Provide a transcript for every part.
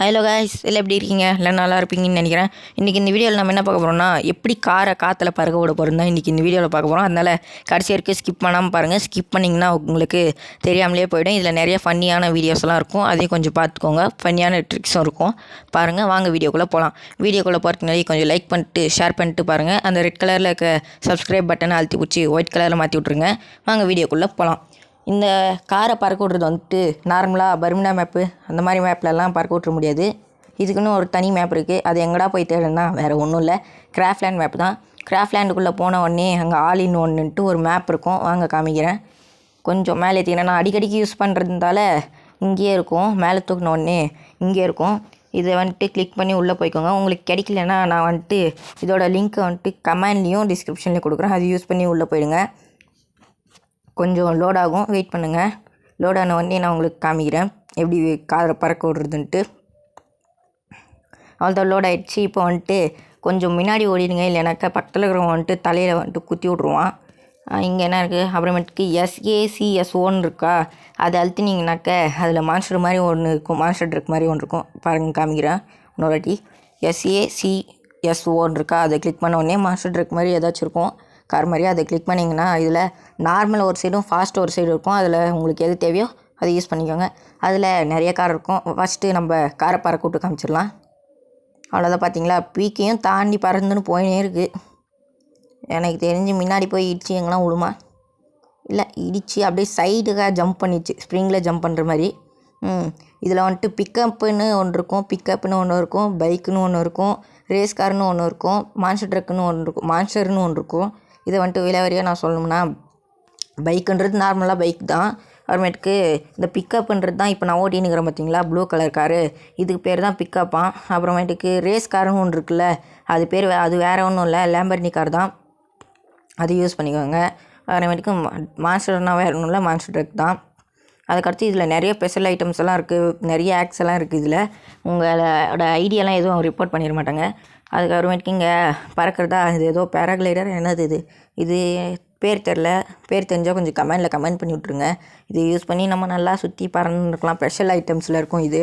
Hello guys. இல்லை எப்படி இருக்கீங்க? இல்லை நல்லா இருப்பீங்கன்னு நினைக்கிறேன். இன்றைக்கி இந்த வீடியோவில் நம்ம என்ன பார்க்க போகிறோம்னா எப்படி காரை காற்றுல பறக்க விட போகிறோம் தான் இன்றைக்கி இந்த வீடியோவில் பார்க்க போகிறோம் அதனால் கடைசி வரைக்கும் ஸ்கிப் பண்ணாமல் பாருங்கள் ஸ்கிப் பண்ணிங்கன்னா உங்களுக்கு தெரியாமலே போயிடும். இதில் நிறைய ஃபன்னியான வீடியோஸ்லாம் இருக்கும். அதையும் கொஞ்சம் பார்த்துக்கோங்க. ஃபன்னியான ட்ரிக்ஸும் இருக்கும். பாருங்கள் வாங்க வீடியோக்குள்ளே போகலாம் வீடியோக்குள்ளே போகிறதுக்கு முன்னாடி கொஞ்சம் லைக் பண்ணிட்டு ஷேர் பண்ணிட்டு பாருங்கள் அந்த ரெட் கலரில் இருக்க சப்ஸ்கிரைப் பட்டனை அழுத்தி பிடிச்சி ஒயிட் கலரில் மாற்றி விட்ருங்க வாங்க வீடியோக்குள்ளே போகலாம் இந்த காரை பறக்க விட்றது வந்துட்டு நார்மலாக பர்மினா மேப்பு அந்த மாதிரி மேப்லலாம் பறக்க விட்ற முடியாது. இதுக்குன்னு ஒரு தனி மேப் இருக்குது அது எங்கடா போய் தேடுனா வேறு ஒன்றும் இல்லை. கிராஃப்ட்லேண்ட் மேப் தான். கிராஃப்ட்லேண்டுக்குள்ளே போன உடனே அங்கே ஆல் இன் ஒன்றுன்ட்டு ஒரு மேப் இருக்கும். வாங்க காமிக்கிறேன். கொஞ்சம் மேலே ஏற்றிங்கன்னா நான் அடிக்கடிக்கு யூஸ் பண்ணுறதுனால இங்கேயே இருக்கும். மேலே தூக்கின உடனே இங்கே இருக்கும். இதை வந்துட்டு கிளிக் பண்ணி உள்ளே போய்க்கோங்க. உங்களுக்கு கிடைக்கலன்னா நான் வந்துட்டு இதோட லிங்க்கை வந்துட்டு கமெண்ட்லேயும் டிஸ்கிரிப்ஷன்லேயும் கொடுக்குறேன். அது யூஸ் பண்ணி உள்ளே போயிடுங்க. கொஞ்சம் லோட் ஆகும். வெயிட் பண்ணுங்கள் லோட் ஆன உடனே நான் உங்களுக்கு காமிக்கிறேன். எப்படி காதில் பறக்க விடுறதுன்ட்டு. அவ்வளோதான் லோட் ஆகிடுச்சு இப்போ வந்துட்டு கொஞ்சம் முன்னாடி ஓடிடுங்க. இல்லைனாக்கா பக்கத்தில் இருக்கிறவங்க வந்துட்டு தலையில் வந்துட்டு குத்தி விட்ருவான் இங்கே என்ன இருக்குது அப்புறமேட்டுக்கு எஸ்ஏசிஎஸ் ஓன் இருக்கா? அதை அழுத்தினீங்கனாக்க அதில் மான்ஸ்டர் மாதிரி ஒன்று இருக்கும். மான்ஸ்டர் ட்ரக் மாதிரி ஒன்று இருக்கும். பாருங்க காமிக்கிறேன். இன்னொரு வாட்டி. எஸ்ஏசிஎஸ் ஓன் இருக்கா? அதை கிளிக் பண்ண உடனே மான்ஸ்டர் ட்ரக் மாதிரி ஏதாச்சும் இருக்கும். கார் மாதிரியே அதை கிளிக் பண்ணிங்கன்னா இதில் நார்மல் ஒரு சைடும் ஃபாஸ்ட் ஒரு சைடு இருக்கும். அதில் உங்களுக்கு எது தேவையோ அதை யூஸ் பண்ணிக்கோங்க. அதில் நிறைய கார் இருக்கும். ஃபஸ்ட்டு நம்ம காரை பறக்க விட்டு காமிச்சிடலாம். அவ்வளோதான் பார்த்தீங்களா பீக்கையும் தாண்டி பறந்துன்னு போயினே இருக்குது எனக்கு தெரிஞ்சு முன்னாடி போய் இடிச்சு எங்கெல்லாம் விழுமா இல்லை இடிச்சு அப்படியே சைடுக்காக ஜம்ப் பண்ணிச்சு ஸ்ப்ரிங்கில் ஜம்ப் பண்ணுற மாதிரி. ம். இதில் வந்துட்டு பிக்கப்புன்னு ஒன்று இருக்கும். பிக்கப்புன்னு ஒன்று இருக்கும். பைக்குன்னு ஒன்று இருக்கும். ரேஸ் கார்னு ஒன்று இருக்கும். மான்ஸ்டர் ட்ரக்குன்னு ஒன்று இருக்கும். மான்ஸ்டர்னு ஒன்று இருக்கும். இதை வந்துட்டு விலைவரியாக நான் சொல்லணும்னா பைக்குன்றது நார்மலாக பைக் தான். அப்புறமேட்டுக்கு இந்த பிக்கப்புன்றது தான் இப்போ நான் ஓட்டினுக்கிறேன் பார்த்தீங்களா ப்ளூ கலர் காரு இதுக்கு பேர் தான் பிக்கப்பான் அப்புறமேட்டுக்கு ரேஸ் காருன்னு ஒன்று இருக்குல்ல அது பேர் வே- அது வேறு ஒன்றும் இல்லை லேம்பர்னி கார் தான். அது யூஸ் பண்ணிக்கோங்க. அப்புறமேட்டுக்கு மான்ஸ்டர்னா வேறு ஒன்றும் இல்லை மான்ஸ்டர் ட்ரக் தான். அதுக்கடுத்து இதில் நிறைய ஸ்பெஷல் ஐட்டம்ஸ் எல்லாம் இருக்குது நிறைய ஆக்ஸ் எல்லாம் இருக்குது இதில். உங்களோட ஐடியாலாம் எதுவும் ரிப்போர்ட் பண்ணிட மாட்டாங்க. அதுக்கப்புறமேட்டுக்கு இங்கே பறக்கிறதா? இது ஏதோ பேராகிளைடர்? என்னது இது? இது பேர் தெரில. பேர் தெரிஞ்சால் கொஞ்சம் கமெண்டில் கமெண்ட் பண்ணி விட்ருங்க இது யூஸ் பண்ணி நம்ம நல்லா சுற்றி பறந்துருக்கலாம். ஸ்பெஷல் ஐட்டம்ஸில் இருக்கும் இது.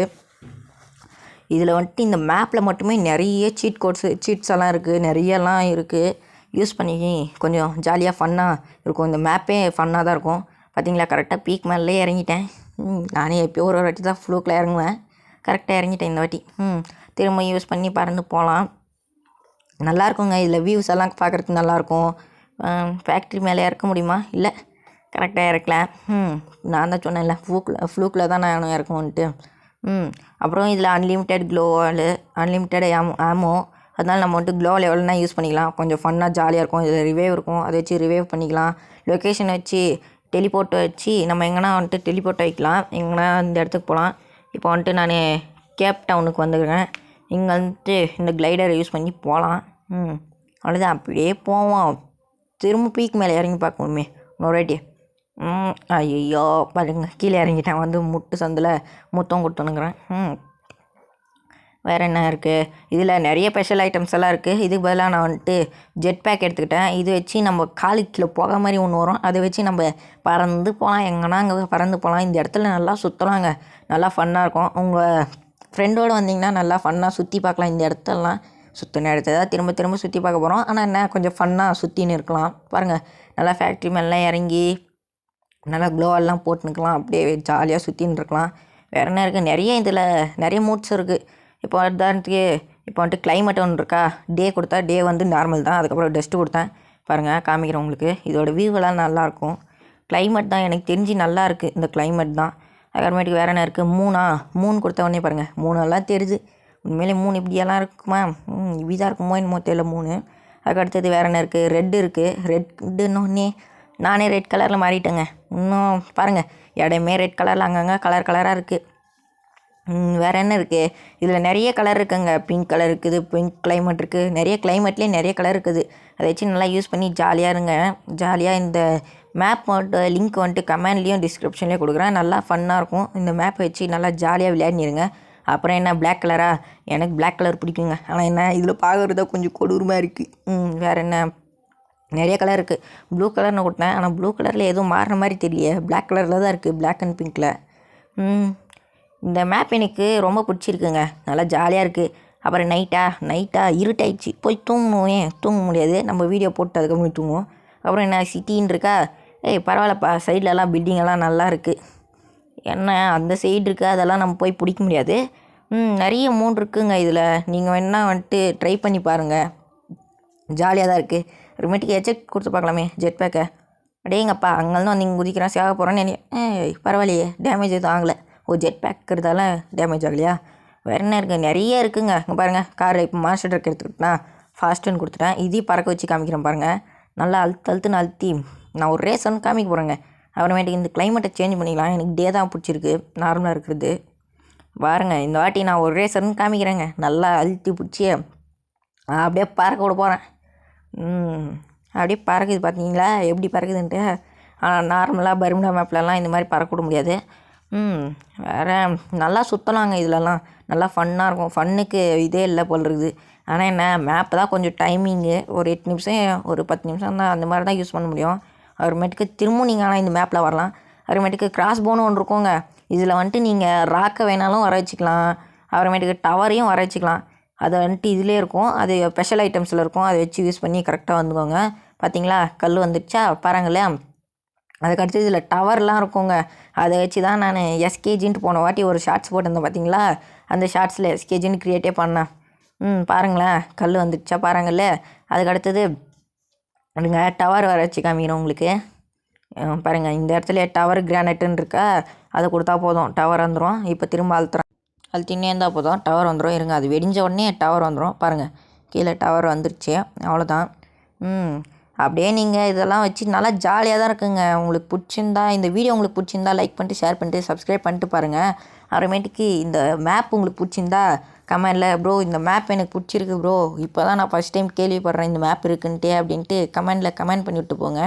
இதில் வந்துட்டு இந்த மேப்பில் மட்டுமே நிறைய சீட் கோட்ஸு சீட்ஸ் எல்லாம் இருக்குது. நிறையலாம் இருக்குது யூஸ் பண்ணி கொஞ்சம் ஜாலியாக ஃபன்னாக இருக்கும். இந்த மேப்பே ஃபன்னாக தான் இருக்கும். பார்த்தீங்களா? கரெக்டாக பீக் மேலே இறங்கிட்டேன். ம், நானே எப்பயோ ஒரு வாட்டி தான் ஃப்ளூக்கில் இறங்குவேன். கரெக்டாக இறங்கிட்டேன் இந்த வாட்டி. ம் திரும்ப யூஸ் பண்ணி பறந்து போகலாம். நல்லா இருக்குங்க இதில் வியூஸ் எல்லாம் பார்க்குறதுக்கு நல்லாயிருக்கும் ஃபேக்ட்ரி மேலே இறக்க முடியுமா? இல்லை. கரெக்டாக இறக்கல ம் நான் தான் சொன்னேன்ல ஃப்ளூக்கில் ஃப்ளூக்கில் தான் நான் இறக்குவோன்ட்டு. ம் அப்புறம் இதில் அன்லிமிட்டெட் க்ளோவாலு அன்லிமிட்டெட் ஆமோ ஆமோ அதனால் நம்ம வந்துட்டு க்ளோ லெவல்னால் யூஸ் பண்ணிக்கலாம். கொஞ்சம் ஃபன்னாக ஜாலியாக இருக்கும். இதில் ரிவைவ் இருக்கும். அதை வச்சு ரிவைவ் பண்ணிக்கலாம். லொக்கேஷன் வச்சு டெலிபோர்ட் வச்சு நம்ம எங்கன்னா வந்துட்டு டெலிபோர்ட் வைக்கலாம் எங்கன்னா இந்த இடத்துக்கு போகலாம் இப்போ வந்துட்டு நான் கேப் டவுனுக்கு வந்துருக்கேன். இங்கே வந்துட்டு இந்த கிளைடரை யூஸ் பண்ணி போகலாம் ம். அவ்வளோதான் அப்படியே போவோம். திரும்ப பீக் மேலே இறங்கி பார்க்கணுமே. இன்னொரு ம். ஐயோ பாருங்க. கீழே இறங்கிட்டேன். வந்து முட்டு சந்தில் முத்தம் கொடுத்துனுக்குறேன் ம். வேறு என்ன இருக்குது இதில் நிறைய ஸ்பெஷல் ஐட்டம்ஸ் எல்லாம் இருக்குது இதுக்கு பதிலாக நான் வந்துட்டு ஜெட் பேக் எடுத்துக்கிட்டேன். இது வச்சு நம்ம காலுக்கு கீழே புகை மாதிரி ஒன்று வரும். அதை வச்சு நம்ம பறந்து போகலாம் எங்கன்னா அங்கே பறந்து போகலாம் இந்த இடத்துல நல்லா சுற்றலாங்க நல்லா ஃபன்னாக இருக்கும். உங்கள் ஃப்ரெண்டோடு வந்தீங்கன்னா நல்லா ஃபன்னாக சுற்றி பார்க்கலாம். இந்த இடத்தெல்லாம் சுற்றின இடத்த தான் திரும்ப திரும்ப சுற்றி பார்க்க போகிறோம் ஆனால் என்ன கொஞ்சம் ஃபன்னாக சுற்றின்னு இருக்கலாம். பாருங்கள் நல்லா ஃபேக்ட்ரி மேலாம் இறங்கி நல்லா க்ளோவெல்லாம் போட்டுனுக்கலாம் அப்படியே ஜாலியாக சுற்றின்னு இருக்கலாம். வேறு என்ன இருக்குது நிறைய இதில் நிறைய மூட்ஸ் இருக்குது இப்போ உதாரணத்துக்கு இப்போ வந்துட்டு கிளைமேட் ஒன்று இருக்கா? டே கொடுத்தா டே வந்து நார்மல் தான். அதுக்கப்புறம் டஸ்ட்டு கொடுத்தேன். பாருங்கள் காமிக்கிறேன் உங்களுக்கு. இதோட வியூவெல்லாம் நல்லாயிருக்கும் கிளைமேட் தான் எனக்கு தெரிஞ்சு நல்லா இருக்குது இந்த கிளைமேட் தான். அப்புறமேட்டுக்கு வேறு என்ன இருக்குது மூணா? மூணு கொடுத்த உடனே பாருங்கள் மூணெல்லாம் தெரியுது. உண்மையிலே மூணு இப்படியெல்லாம் இருக்குமா? ம் இப்படி தான் இருக்குமோ என்னமோ தெரியல மூணு. அதுக்கு அடுத்தது வேறு என்ன இருக்குது ரெட் இருக்குது ரெட்டுன்னொடனே நானே ரெட் கலரில் மாறிட்டேங்க. இன்னும் பாருங்கள் இடமே ரெட் கலரில் அங்கங்கே கலர் கலராக இருக்குது வேறு என்ன இருக்குது இதில் நிறைய கலர் இருக்குங்க. பிங்க் கலர் இருக்குது பிங்க் கிளைமேட் இருக்குது நிறைய கிளைமேட்லேயே நிறைய கலர் இருக்குது. அதை வச்சு நல்லா யூஸ் பண்ணி ஜாலியாக இருங்க. ஜாலியாக இந்த மேப் வந்துட்டு லிங்க் வந்துட்டு கமெண்ட்லேயும் டிஸ்கிரிப்ஷன்லேயும் கொடுக்குறேன். நல்லா ஃபன்னாக இருக்கும். இந்த மேப்பை வச்சு நல்லா ஜாலியாக விளையாடிருங்க அப்புறம் என்ன பிளாக் கலரா எனக்கு பிளாக் கலர் பிடிக்குங்க. ஆனால் என்ன இதில் பார்க்குறதா கொஞ்சம் கொடூரமாக இருக்குது ம் வேறு என்ன? நிறைய கலர் இருக்குது ப்ளூ கலர்னு கொடுத்தேன். ஆனால் ப்ளூ கலரில் எதுவும் மாறுற மாதிரி தெரியல. பிளாக் கலரில் தான் இருக்குது பிளாக் அண்ட் பிங்க்கில் இந்த மேப் எனக்கு ரொம்ப பிடிச்சிருக்குங்க. நல்லா ஜாலியாக இருக்குது அப்புறம் நைட்டா நைட்டா இருட்டாயிடுச்சு. போய் தூங்கணும். தூங்க முடியாது. நம்ம வீடியோ போட்டு அதுக்கப்புறம் தூங்குவோம். அப்புறம் என்ன சிட்டின்னு இருக்கா? ஏய் பரவாயில்லப்பா சைட்லலாம் பில்டிங்கெல்லாம் நல்லா இருக்குது என்ன அந்த சைடு இருக்குது அதெல்லாம் நம்ம போய் பிடிக்க முடியாது. ம் நிறைய மூன் இருக்குங்க இதில். நீங்கள் வேணால் வந்துட்டு ட்ரை பண்ணி பாருங்கள் ஜாலியாக தான் இருக்குது அப்புறமேட்டுக்கு எச்செக் கொடுத்து பார்க்கலாமே ஜெட் பேக்கை அடேங்கப்பா அங்கேருந்து வந்து இங்கே குதிக்கிறேன் சேக போகிறேன்னு ஏய் பரவாயில்லையே டேமேஜ் எதுவும் ஆகலை. ஓ ஜெட் பேக்கிறதால டேமேஜ் ஆகலையா? வேற என்ன இருக்குது நிறைய இருக்குங்க. இங்கே பாருங்கள் கார் இப்போ மாஸ்டர் ட்ரக் எடுத்துக்கிட்டேன் ஃபாஸ்ட்டுன்னு கொடுத்துட்டேன். இதையும் பறக்க வச்சு காமிக்கிறேன் பாருங்கள் நல்லா அழுத்து அழுத்துன்னு அழுத்தி. நான் ஒரு ரேஸ் காமிக்க போகிறேங்க அப்புறமேட்டுக்கு இந்த கிளைமேட்டை சேஞ்ச் பண்ணிக்கலாம். எனக்கு டே தான் பிடிச்சிருக்கு. நார்மலாக இருக்கிறது. பாருங்க இந்த வாட்டி நான் ஒரு ரேசர்னு காமிக்கிறேங்க. நல்லா அழுத்தி பிடிச்சி அப்படியே பறக்க விட போகிறேன் ம் அப்படியே பறக்குது பார்த்தீங்களா? எப்படி பறக்குதுன்ட்டு. ஆனால் நார்மலாக பர்முடா மேப்லலாம் இந்த மாதிரி பறக்க விட முடியாது. ம் வேறு நல்லா சுற்றலாங்க இதிலலாம். நல்லா ஃபன்னாக இருக்கும். ஃபன்னுக்கு இதே இல்லை போல் இருக்குது. ஆனால் என்ன மேப் தான் கொஞ்சம் டைமிங்கு ஒரு எட்டு நிமிஷம் ஒரு பத்து நிமிஷம் தான் அந்த மாதிரி தான் யூஸ் பண்ண முடியும். அப்புறமேட்டுக்கு திரும்பவும் நீங்கள் ஆனால் இந்த மேப்பில் வரலாம். அப்புறமேட்டுக்கு கிராஸ் போனும் ஒன்று இருக்குங்க. இதில் வந்துட்டு நீங்கள் ராக்கை வேணாலும் வர வச்சுக்கலாம். அப்புறமேட்டுக்கு டவரையும் வர வச்சுக்கலாம். அது வந்துட்டு இதிலே இருக்கும். அது ஸ்பெஷல் ஐட்டம்ஸில் இருக்கும். அதை வச்சு யூஸ் பண்ணி கரெக்டாக வந்துக்கோங்க. பார்த்தீங்களா கல் வந்துடுச்சா பாருங்களே அதுக்கடுத்து இதில் டவர்லாம் இருக்குங்க. அதை வச்சு தான் நான் எஸ்கேஜின்ட்டு போன வாட்டி ஒரு ஷார்ட்ஸ் போட்டிருந்தேன் பார்த்தீங்களா அந்த ஷார்ட்ஸில் எஸ்கேஜின்னு க்ரியேட்டே பண்ணேன். ம் பாருங்களேன். கல் வந்துடுச்சா பாருங்கள்ல அதுக்கடுத்தது அப்படிங்க டவர் வர வச்சு காமிக்கிறேன் உங்களுக்கு. பாருங்கள் இந்த இடத்துல டவர் கிரானைட்டுன்னு இருக்கா அதை கொடுத்தா போதும். டவர் வந்துடும் இப்போ திரும்ப அழுத்துறேன் அழுத்தினே இருந்தால் போதும். டவர் வந்துடும் இருங்க. அது வெடிஞ்ச உடனே டவர் வந்துடும் பாருங்கள் கீழே டவர் வந்துருச்சு. அவ்வளோதான் ம். அப்படியே நீங்கள் இதெல்லாம் வச்சு நல்லா ஜாலியாக தான் இருக்குங்க. உங்களுக்கு பிடிச்சிருந்தா இந்த வீடியோ உங்களுக்கு பிடிச்சிருந்தா லைக் பண்ணிட்டு ஷேர் பண்ணிட்டு சப்ஸ்கிரைப் பண்ணிட்டு பாருங்கள் அப்புறமேட்டுக்கு இந்த மேப் உங்களுக்கு பிடிச்சிருந்தா கமெண்டில் ப்ரோ இந்த மேப் எனக்கு பிடிச்சிருக்கு ப்ரோ இப்போ தான் நான் ஃபஸ்ட் டைம் கேள்விப்படுறேன் இந்த மேப் இருக்குன்ட்டு அப்படின்ட்டு கமெண்டில் கமெண்ட் பண்ணி விட்டு போங்க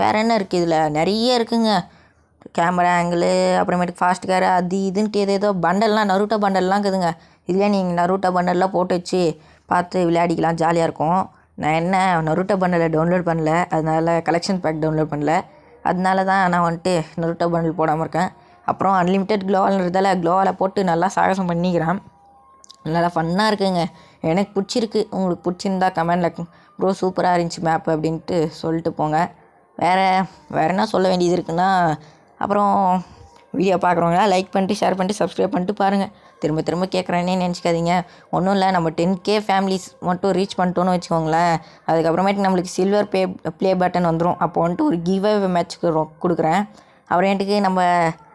வேறு என்ன இருக்குது இதில்? நிறைய இருக்குங்க. கேமரா ஆங்கிளு அப்புறமேட்டுக்கு ஃபாஸ்ட் கேர் அது இதுன்ட்டு ஏதோ ஏதோ பண்டல்லாம் நருட்டா பண்டல்லாம் இருக்குதுங்க. இதுலேயே நீங்கள் நருட்டா பண்டல்லாம் போட்டு வச்சு பார்த்து விளையாடிக்கலாம் ஜாலியாக இருக்கும். நான் என்ன நருட்டா பண்டலை டவுன்லோட் பண்ணல. அதனால் கலெக்ஷன் பேக் டவுன்லோட் பண்ணல. அதனால தான் நான் வந்துட்டு நருட்டா பண்டல் போடாமல் இருக்கேன். அப்புறம் அன்லிமிட்டெட் க்ளோவால்ன்றதால க்ளோவால் போட்டு நல்லா சாகசம் பண்ணிக்கிறேன். நல்லா ஃபன்னாக இருக்குங்க. எனக்கு பிடிச்சிருக்கு. உங்களுக்கு பிடிச்சிருந்தா கமெண்டில் ப்ரோ சூப்பராக இருந்துச்சு மேப் அப்படின்ட்டு சொல்லிட்டு போங்க. வேறு வேறு என்ன சொல்ல வேண்டியது இருக்குன்னா அப்புறம் வீடியோ பார்க்குறவங்களா லைக் பண்ணிட்டு ஷேர் பண்ணிட்டு சப்ஸ்கிரைப் பண்ணிட்டு பாருங்கள் திரும்ப திரும்ப கேட்குறேன்னே நினச்சிக்காதீங்க. ஒன்றும் இல்லை நம்ம டென் கே ஃபேமிலிஸ் மட்டும் ரீச் பண்ணிட்டோன்னு வச்சுக்கோங்களேன். அதுக்கப்புறமேட்டு நம்மளுக்கு சில்வர் பே ப்ளே பட்டன் வந்துடும் அப்போ வந்துட்டு ஒரு கிவ் மேட்ச்க்கு கொடுக்குறேன். அப்புறமேட்டுக்கு நம்ம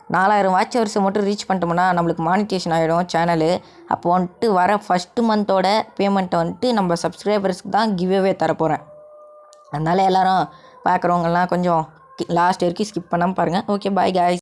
நாலாயிரம் வாட்ச் ஹவர்ஸை மட்டும் ரீச் பண்ணிட்டோம்னா நம்மளுக்கு மானிட்டேஷன் ஆகிடும் சேனலு அப்போ வந்துட்டு வர ஃபஸ்ட்டு மந்தோட பேமெண்ட்டை வந்துட்டு நம்ம சப்ஸ்கிரைபர்ஸ்க்கு தான் கிவ்அவே தரப்போகிறேன் அதனால் எல்லோரும் பார்க்குறவங்கலாம் கொஞ்சம் லாஸ்ட் வரைக்கும் ஸ்கிப் பண்ணாமல் பாருங்கள் ஓகே பாய் காய்ஸ்